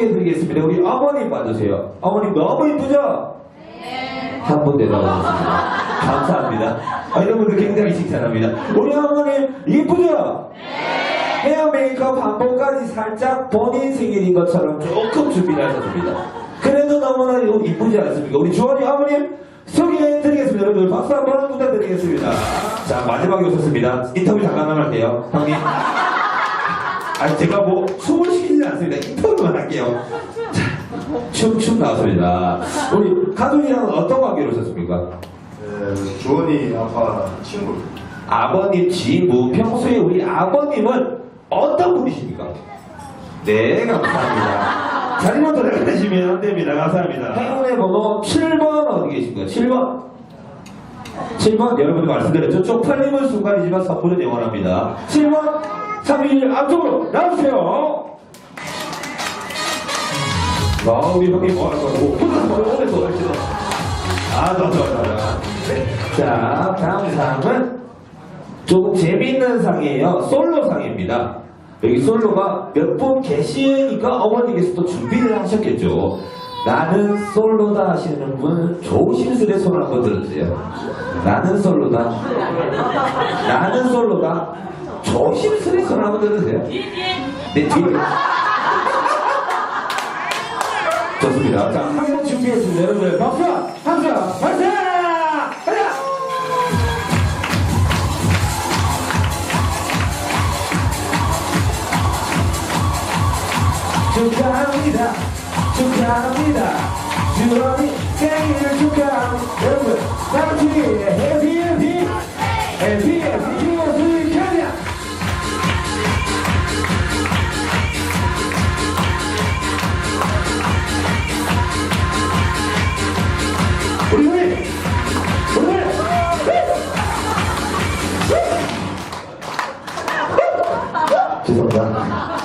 일단 소개해 드리겠습니다. 우리 어머님 봐주세요. 어머님 너무 이쁘죠? 한번 대답하셨습니다. 감사합니다. 아, 이런 분들 굉장히 칭찬합니다. 우리 어머님 이쁘죠? 헤어 메이크업 한 번까지 살짝 본인 생일인 것처럼 조금 준비를 하셨습니다. 그래도 너무나 이쁘지 않습니까? 우리 주원이 어머님 소개해 드리겠습니다. 여러분들 박수 한번 부탁드리겠습니다. 자, 마지막에 오셨습니다. 인터뷰 잠깐만 할게요. 형님. 아니, 제가 뭐 춤을 시키지 않습니다. 인터뷰 자, 춤, 춤 나왔습니다. 우리 가족이랑은 어떤 관계로 오셨습니까? 네, 주원이 아빠 친구. 아버님 지부 평소에 우리 아버님은 어떤 분이십니까? 네 감사합니다 자리만 돌아가시면 안 됩니다 감사합니다 행운의 번호 7번 어디 계신가요? 7번 7번 여러분이 말씀드렸죠 쪽팔림은 순간이지만 선물은 영원합니다 7번 3일 앞쪽으로 나오세요 아 우리 형님 뭐할 거고 혼자 머리 오면서 하시네 아 좋아 좋아 좋아 네. 자 다음 상은 조금 재미있는 상이에요. 솔로 상입니다. 여기 솔로가 몇 분 계시니까 어머니께서 또 준비를 하셨겠죠. 나는 솔로다 하시는 분 조심스레 손을 한번 들어주세요. 나는 솔로다. 나는 솔로다. 조심스레 손을 한번 들어주세요. 네, 뒤에. 좋습니다. 자, 한 번 준비했습니다. 여러분들 박수! 박수! 박수! 축하합니다. 축하합니다. 주원이 생일을 축하합니다. 여러분, 남친이 해피 해피 해피 해피 我这。